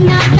கண்ணாத்தா வேப்பம்பூவ கண்ணாத்தா வேலருந்த